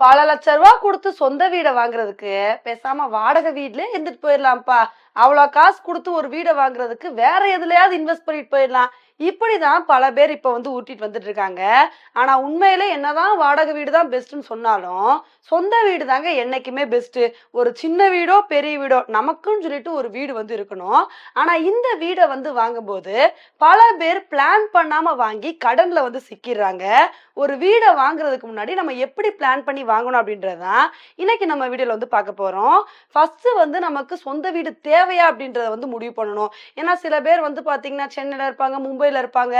பல லட்ச ரூபா கொடுத்து சொந்த வீடை வாங்குறதுக்கு பேசாம வாடகை வீட்லயே இருந்துட்டு போயிடலாம்ப்பா. அவ்வளோ காசு கொடுத்து ஒரு வீடை வாங்குறதுக்கு வேற எதுலையாவது இன்வெஸ்ட் பண்ணிட்டு போயிடலாம். இப்படி தான் பல பேர் இப்போ வந்து ஊட்டிட்டு வந்துட்டு இருக்காங்க. ஆனால் உண்மையில என்னதான் வாடகை வீடு தான் பெஸ்ட்டுன்னு சொன்னாலும் சொந்த வீடு தாங்க என்னைக்குமே பெஸ்ட்டு ஒரு சின்ன வீடோ பெரிய வீடோ நமக்குன்னு சொல்லிட்டு ஒரு வீடு வந்து இருக்கணும். ஆனால் இந்த வீடை வந்து வாங்கும்போது பல பேர் பிளான் பண்ணாமல் வாங்கி கடனில் வந்து சிக்கிடுறாங்க. ஒரு வீடை வாங்குறதுக்கு முன்னாடி நம்ம எப்படி பிளான் பண்ணி வாங்கணும் அப்படின்றது தான் இன்னைக்கு நம்ம வீடியோவில் வந்து பார்க்க போகிறோம் ஃபஸ்ட்டு வந்து நமக்கு சொந்த வீடு தேவை தேவையா அப்படின்றத வந்து முடிவு பண்ணணும். ஏன்னா சில பேர் வந்து பாத்தீங்கன்னா சென்னையில இருப்பாங்க மும்பையில் இருப்பாங்க.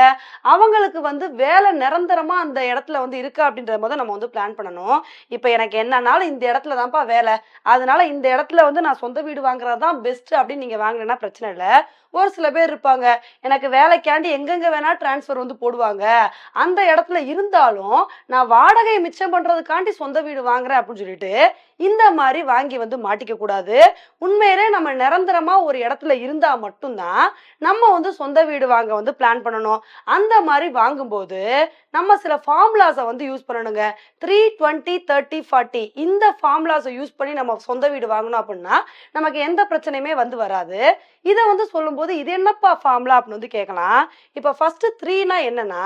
அவங்களுக்கு வந்து வேலை நிரந்தரமா அந்த இடத்துல வந்து இருக்கா அப்படின்றத முதல் நம்ம வந்து பிளான் பண்ணணும். இப்போ எனக்கு என்னன்னாலும் இந்த இடத்துல தான்ப்பா வேலை. அதனால இந்த இடத்துல வந்து நான் சொந்த வீடு வாங்குறது தான் பெஸ்ட் அப்படின்னு நீங்க வாங்கினா பிரச்சனை இல்லை. ஒரு சில பேர் இருப்பாங்க. எனக்கு வேலைக்காண்டி எங்கெங்க வேணா டிரான்ஸ்ஃபர் வந்து போடுவாங்க. அந்த இடத்துல இருந்தாலும் நான் வாடகையை மிச்சம் பண்றதுக்காண்டி சொந்த வீடு வாங்குறேன் அப்படின்னு சொல்லிட்டு இந்த மாதிரி வாங்கி வந்து மாட்டிக்க கூடாது. உண்மையிலே நம்ம நிரந்தரமா ஒரு இடத்துல இருந்தா மட்டும்தான் நம்ம வந்து சொந்த வீடு வாங்க வந்து பிளான் பண்ணணும். அந்த மாதிரி வாங்கும்போது நம்ம சில ஃபார்முலாஸை வந்து யூஸ் பண்ணணுங்க. த்ரீ டுவெண்ட்டி தேர்ட்டி ஃபார்ட்டி இந்த ஃபார்முலாஸை யூஸ் பண்ணி நம்ம சொந்த வீடு வாங்கணும் அப்படின்னா நமக்கு எந்த பிரச்சனையுமே வந்து வராது. இதை வந்து சொல்லும் பார்க்கும்போது இது என்னப்பா ஃபார்முலா அப்படின்னு வந்து கேட்கலாம் இப்போ ஃபர்ஸ்ட் த்ரீனா என்னன்னா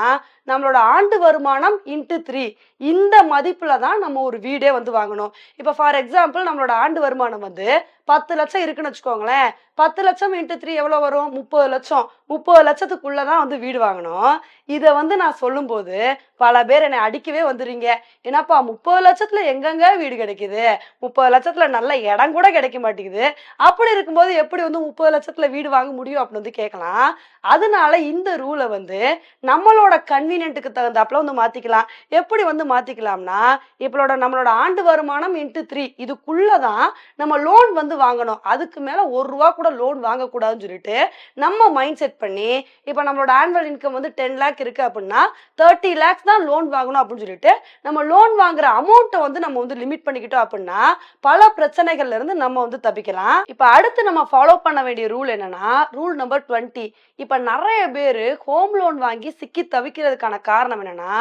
நம்மளோட ஆண்டு வருமானம் இன்ட்டு த்ரீ இந்த மதிப்புல தான் நம்ம ஒரு வீடே வந்து வாங்கணும். இப்போ ஃபார் எக்ஸாம்பிள் நம்மளோட ஆண்டு வருமானம் வந்து பத்து லட்சம் இருக்குன்னு வச்சுக்கோங்களேன். பத்து லட்சம் இன்ட்டு த்ரீ எவ்வளோ வரும்? முப்பது லட்சம். முப்பது லட்சத்துக்குள்ள தான் வந்து வீடு வாங்கணும். இதை வந்து நான் சொல்லும்போது பல பேர் என்னை அடிக்கவே வந்துடுறீங்க. ஏன்னாப்பா முப்பது லட்சத்துல எங்கெங்க வீடு கிடைக்குது? முப்பது லட்சத்துல நல்ல இடம் கூட கிடைக்க மாட்டேங்குது. அப்படி இருக்கும்போது எப்படி வந்து முப்பது லட்சத்துல வீடு வாங்க முடியும் அப்படின்னு வந்து கேட்கலாம். அதனால இந்த ரூலை வந்து நம்மளோட கன்வீனியன்ட்டுக்கு தகுந்தாப்புல வந்து மாத்திக்கலாம். எப்படி வந்து மாத்திக்கலாம்னா இப்பளோட நம்மளோட ஆண்டு வருமானம் இன்ட்டு த்ரீ இதுக்குள்ளதான் நம்ம லோன் வந்து வாங்கணும். அதுக்கு மேல ஒரு ரூபா கூட லோன் வாங்கக்கூடாதுன்னு சொல்லிட்டு நம்ம மைண்ட் செட் பண்ணி இப்போ நம்மளோட ஆனுவல் இன்கம் வந்து டென் லேக் இருக்கு அப்படின்னா தேர்ட்டி லேக்ஸ் தான் லோன் வாங்கணும் அப்படின்னு சொல்லிட்டு நம்ம லோன் வாங்குற அமௌண்ட்டை வந்து நம்ம வந்து லிமிட் பண்ணிக்கிட்டோம் அப்படின்னா பல பிரச்சனைகள்ல இருந்து நம்ம வந்து தப்பிக்கலாம். இப்போ அடுத்து நம்ம ஃபாலோ பண்ண வேண்டிய ரூல் என்னன்னா ரூல் நம்பர் டுவெண்ட்டி இப்போ நிறைய பேர் ஹோம் லோன் வாங்கி சிக்கி தவிக்கிறதுக்கான காரணம் என்னன்னா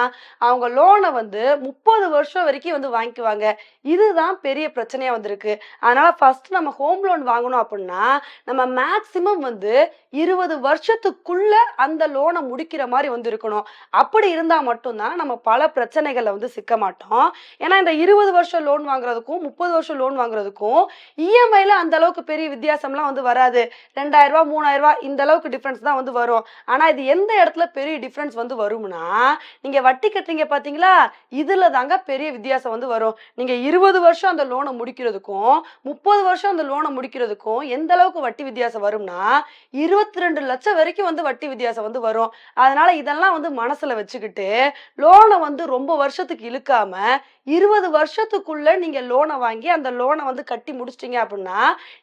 அவங்க லோனை வந்து முப்பது வருஷம் வரைக்கும் வந்து வாங்கிக்குவாங்க. இதுதான் பெரிய பிரச்சனையா வந்திருக்கு. அதனால ஃபர்ஸ்ட் நம்ம ஹோம் லோன் வாங்கணும் அப்படின்னா நம்ம மேக்சிமம் வந்து இருபது வருஷத்துக்குள்ள அந்த லோனை முடிக்கிற மாதிரி வந்து இருக்கணும் அப்படி இருந்தால் மட்டும்தான் நம்ம பல பிரச்சனைகளை வந்து சிக்க மாட்டோம். ஏன்னா இந்த இருபது வருஷம் லோன் வாங்குறதுக்கும் முப்பது வருஷம் லோன் வாங்குறதுக்கும் இஎம்ஐல அந்த அளவுக்கு பெரிய வித்தியாசம்லாம் வந்து வராது. ரெண்டாயிரம் ரூபா மூணாயிரம் ரூபா இந்த அளவுக்கு டிஃபரன்ஸ் தான் வந்து வரும். ஆனா இது எந்த இடத்துல பெரிய டிஃபரன்ஸ் வந்து வரும்னா நீங்க வட்டி கட்டுறீங்க பாத்தீங்களா? இதுல தாங்க பெரிய வித்தியாசம் வந்து வரும். நீங்க இருபது வருஷம் அந்த லோனை முடிக்கிறதுக்கும் முப்பது வருஷம் அந்த லோனை முடிக்கிறதுக்கும் எந்த அளவுக்கு வட்டி வித்தியாசம் வரும்னா இருபத்தி ரெண்டு லட்சம் வரைக்கும் வந்து வட்டி வித்தியாசம் வந்து வரும். அதனால இதெல்லாம் வந்து மனசுல வச்சுக்கிட்டு லோனை வந்து ரொம்ப வருஷத்துக்கு இழுக்காம இருபது வருஷத்துக்குள்ள நீங்க லோனை வாங்கி அந்த லோனை வந்து கட்டி முடிச்சிட்டீங்க அப்படின்னா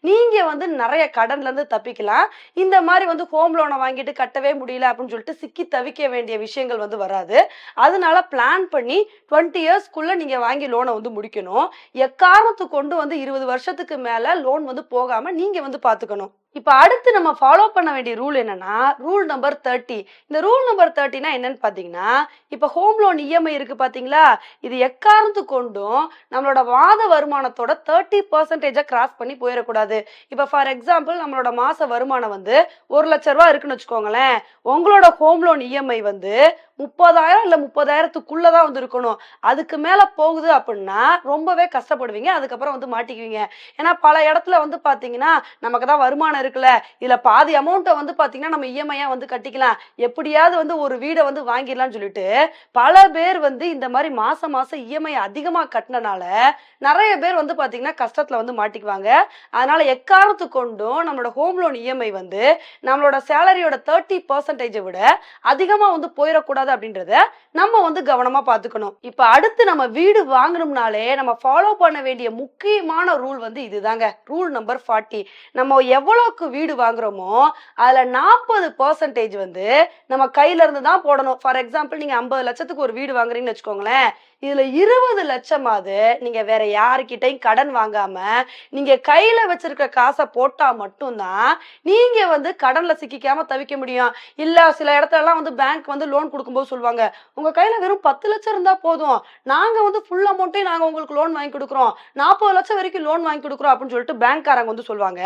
நீங்க வந்து நிறைய கடன்ல இருந்து தப்பிக்கலாம். இந்த மாதிரி வந்து ஹோம் லோனை வாங்கிட்டு கட்டவே முடியல அப்படின்னு சொல்லிட்டு சிக்கி தவிக்க வேண்டிய விஷயங்கள் வந்து வராது. அதனால பிளான் பண்ணி டுவெண்ட்டி இயர்ஸ்க்குள்ள நீங்க வாங்கி லோனை வந்து முடிக்கணும். எக்காரணத்து கொண்டு வந்து இருபது வருஷத்துக்கு மேல லோன் வந்து போகாம நீங்க வந்து பாத்துக்கணும். இப்போ அடுத்து நம்ம ஃபாலோ பண்ண வேண்டிய ரூல் என்னன்னா ரூல் நம்பர் தேர்ட்டி இந்த ரூல் நம்பர் தேர்ட்டினா என்னன்னு பார்த்தீங்கன்னா இப்போ ஹோம் லோன் இஎம்ஐ இருக்கு பார்த்தீங்களா இது எக்காரணத்து கொண்டும் நம்மளோட மாத வருமானத்தோட தேர்ட்டி பர்சன்டேஜை கிராஸ் பண்ணி போயிடக்கூடாது. இப்போ ஃபார் எக்ஸாம்பிள் நம்மளோட மாச வருமானம் வந்து ஒரு லட்ச ரூபா இருக்குன்னு வச்சுக்கோங்களேன். உங்களோட ஹோம் லோன் இஎம்ஐ வந்து முப்பதாயிரம் இல்லை முப்பதாயிரத்துக்குள்ளே தான் வந்து இருக்கணும். அதுக்கு மேலே போகுது அப்படின்னா ரொம்பவே கஷ்டப்படுவீங்க. அதுக்கப்புறம் வந்து மாட்டிக்குவீங்க. ஏன்னா பல இடத்துல வந்து பார்த்தீங்கன்னா நமக்கு தான் வருமானம் இருக்குல்ல? இதில் பாதி அமௌண்ட்டை வந்து பார்த்தீங்கன்னா நம்ம இஎம்ஐயாக வந்து கட்டிக்கலாம். எப்படியாவது வந்து ஒரு வீடை வந்து வாங்கிடலாம்னு சொல்லிட்டு பல பேர் வந்து இந்த மாதிரி மாசம் மாசம் இஎம்ஐ அதிகமாக கட்டினனால நிறைய பேர் வந்து பார்த்தீங்கன்னா கஷ்டத்தில் வந்து மாட்டிக்குவாங்க. அதனால எக்காரணத்து கொண்டும் நம்மளோட ஹோம் லோன் இஎம்ஐ வந்து நம்மளோட சேலரியோட தேர்ட்டி பர்சன்டேஜை விட அதிகமாக வந்து போயிடக்கூடாது அப்படின்றத நம்ம வந்து கவனமாக பார்த்துக்கணும் இப்போ அடுத்து நம்ம வீடு வாங்கணும்னாலே நம்ம ஃபாலோ பண்ண வேண்டிய முக்கியமான ரூல் வந்து இதுதாங்க. ரூல் நம்பர் ஃபார்ட்டி நம்ம எவ்வளோக்கு வீடு வாங்குறோமோ அதில் நாற்பது பர்சன்டேஜ் வந்து நம்ம கையில இருந்து தான் போடணும். ஃபார் எக்ஸாம்பிள் நீங்கள் ஐம்பது லட்சத்துக்கு ஒரு வீடு வாங்குறீங்கன்னு வச்சுக்கோங்களேன். இதுல இருபது லட்சமாவது நீங்க வேற யாருக்கிட்டையும் கடன் வாங்காம நீங்க கையில வச்சிருக்க காசை போட்டா மட்டும்தான் நீங்க வந்து கடன்ல சிக்கிக்காம தவிக்க முடியும். இல்ல சில இடத்துல எல்லாம் வந்து பேங்க் வந்து லோன் கொடுக்கும்போது சொல்லுவாங்க உங்க கையில வெறும் பத்து லட்சம் இருந்தா போதும். நாங்க வந்து ஃபுல் அமௌண்ட்டையும் நாங்க உங்களுக்கு லோன் வாங்கி கொடுக்குறோம். நாற்பது லட்சம் வரைக்கும் லோன் வாங்கி கொடுக்குறோம். அப்படின்னு சொல்லிட்டு பேங்க்காரங்க வந்து சொல்லுவாங்க.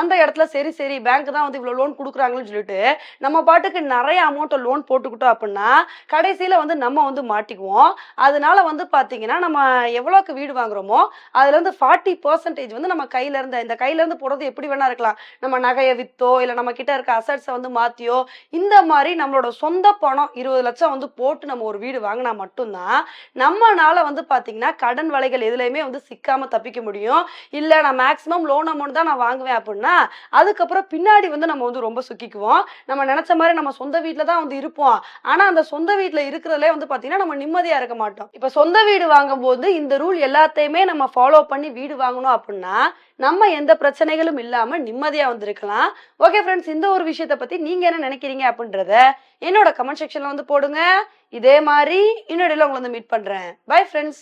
அந்த இடத்துல சரி சரி பேங்க் தான் வந்து இவ்வளவு லோன் கொடுக்குறாங்கன்னு சொல்லிட்டு நம்ம பாட்டுக்கு நிறைய அமௌண்ட்டை லோன் போட்டுக்கிட்டோம் அப்படின்னா கடைசியில வந்து நம்ம வந்து மாட்டிக்குவோம். அதனால வந்து பாத்தீங்கன்னா நம்ம எவ்வளோக்கு வீடு வாங்குறோமோ அதுல இருந்து ஃபார்ட்டி பர்சன்டேஜ் வந்து நம்ம கையில இருந்த இந்த கையில இருந்து போடுறது எப்படி வேணா இருக்கலாம். நம்ம நகையை வித்தோ இல்ல நம்ம கிட்ட இருக்க அசட்ஸை வந்து மாத்தியோ இந்த மாதிரி நம்மளோட சொந்த பணம் இருபது லட்சம் வந்து போட்டு நம்ம ஒரு வீடு வாங்கினா மட்டும்தான் நம்மனால வந்து பாத்தீங்கன்னா கடன் வலைகள் எதுலையுமே வந்து சிக்காம தப்பிக்க முடியும். இல்ல நான் மேக்ஸிமம் லோன் அமௌண்ட் தான் நான் வாங்குவேன் அப்படின்னா அதுக்கப்புறம் பின்னாடி வந்து நம்ம வந்து ரொம்ப சுக்கிக்குவோம். நம்ம நினைச்ச மாதிரி நம்ம சொந்த வீட்டில் தான் வந்து இருப்போம். ஆனால் அந்த சொந்த வீட்டில் இருக்கிறதுலே வந்து பார்த்தீங்கன்னா நம்ம நிம்மதியாக இருக்க மாட்டோம். இப்போ சொந்த வீடு வாங்கும்போது இந்த ரூல் எல்லாத்தையுமே நம்ம ஃபாலோ பண்ணி வீடு வாங்கணும் அப்படின்னா நம்ம எந்த பிரச்சனைகளும் இல்லாமல் நிம்மதியாக வந்திருக்கலாம் ஓகே ஃப்ரெண்ட்ஸ் இந்த ஒரு விஷயத்தை பற்றி நீங்கள் என்ன நினைக்கிறீங்க அப்படின்றத என்னோட கமெண்ட் செக்ஷனில் வந்து போடுங்க. இதே மாதிரி இன்னொரு உங்களை வந்து மீட் பண்ணுறேன் பை ஃப்ரெண்ட்ஸ்